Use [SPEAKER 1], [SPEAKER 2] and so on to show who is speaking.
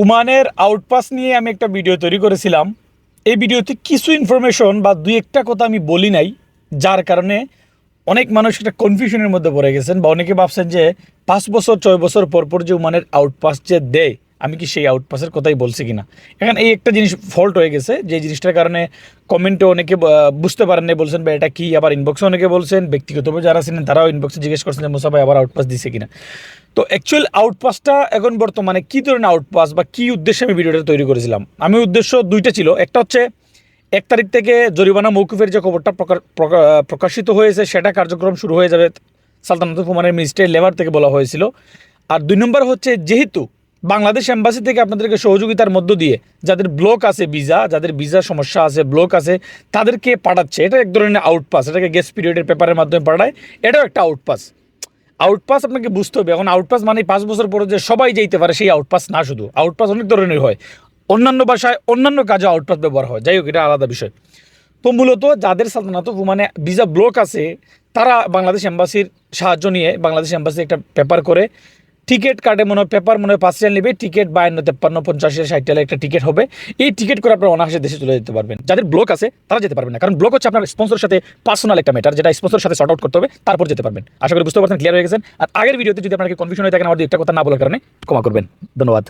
[SPEAKER 1] ওমানের আউটপাস নিয়ে আমি একটা ভিডিও তৈরি করেছিলাম। এই ভিডিওতে কিছু ইনফরমেশন বা দুই একটা কথা আমি বলি নাই, যার কারণে অনেক মানুষ একটা কনফিউশনের মধ্যে পড়ে গেছেন বা অনেকে ভাবছেন যে পাঁচ বছর, ছয় বছর পর পর যে উমানের আউটপাস যে দেয়, আমি কি সেই আউটপাসের কথাই বলছি কিনা? এখন এই একটা জিনিস ফল্ট হয়ে গেছে, যে জিনিসটার কারণে কমেন্টে অনেকে বুঝতে পারেন না বলছেন বা এটা কি? আবার ইনবক্সে অনেকে বলছেন, ব্যক্তিগতভাবে যারা ছিলেন, তারাও ইনবক্সে জিজ্ঞেস করছেন যে, মুসা ভাই, আবার আউটপাস দিছে কিনা? তো অ্যাকচুয়াল আউটপাসটা এখন বর্তমানে কী ধরনের আউটপাস বা কী উদ্দেশ্যে আমি ভিডিওটা তৈরি করেছিলাম? আমি উদ্দেশ্য দুইটা ছিল। একটা হচ্ছে, এক তারিখ থেকে জরিমানা মৌকুফের যে খবরটা প্রকা- প্রকা- প্রকাশিত হয়েছে, সেটা কার্যক্রম শুরু হয়ে যাবে, সালতানাত ফুমানের মিনিস্ট্রি লেবার থেকে বলা হয়েছিল। আর দুই নম্বর হচ্ছে, যেহেতু বাংলাদেশ এম্বাসি থেকে আপনাদেরকে সহযোগিতার মধ্য দিয়ে যাদের ব্লক আছে ভিসা যাদের ভিসা সমস্যা আছে ব্লক আছে, তাদেরকে পাঠাচ্ছে। এটা এক ধরনের আউটপাস এটাকে গেস্ট পিরিয়ডের পেপারের মাধ্যমে পাঠায়। এটাও একটা আউটপাস আউটপাস আপনাকে বুঝতে হবে। এখন আউটপাস মানে পাঁচ বছর পরে যে সবাই যেতে পারে, সেই আউটপাস না শুধু। আউটপাস অনেক ধরনের হয়। অন্যান্য ভাষায় অন্যান্য কাজে আউটপাস ব্যবহার হয়। যাই হোক, এটা আলাদা বিষয়। তো মূলত যাদের সালতানাত মানে ভিসা ব্লক আছে, তারা বাংলাদেশ এম্বাসির সাহায্য নিয়ে বাংলাদেশ এম্বাসি একটা পেপার করে টিকিট কাটে মনে হয়, পেপার মনে হয় পাঁচ রিয়াল নেবে, টিকিট বায়ান্ন তেপ্পান্ন, পঞ্চাশ ষাট টাকা একটা টিকিট হবে। এই টিকিট করে আপনারা অনাহাসে দেশে চলে যেতে পারবেন। যাদের ব্লক আছে, তারা যেতে পারবেন না। কারণ ব্লক হচ্ছে আপনার স্পন্সর সাথে পার্সোনাল একটা ম্যাটার যেটা স্পন্সর সাথে শর্ট আউট করতে হবে, তারপর যেতে পারবেন। আশা করি বুঝতে পারছেন ক্লিয়ার হয়ে গেছেন। আর আগের ভিডিওতে যদি আপনাকে কনফিউশন হয়ে থাকেন আমার দুই একটা কথা না বলার কারণে ক্ষমা করবেন। ধন্যবাদ।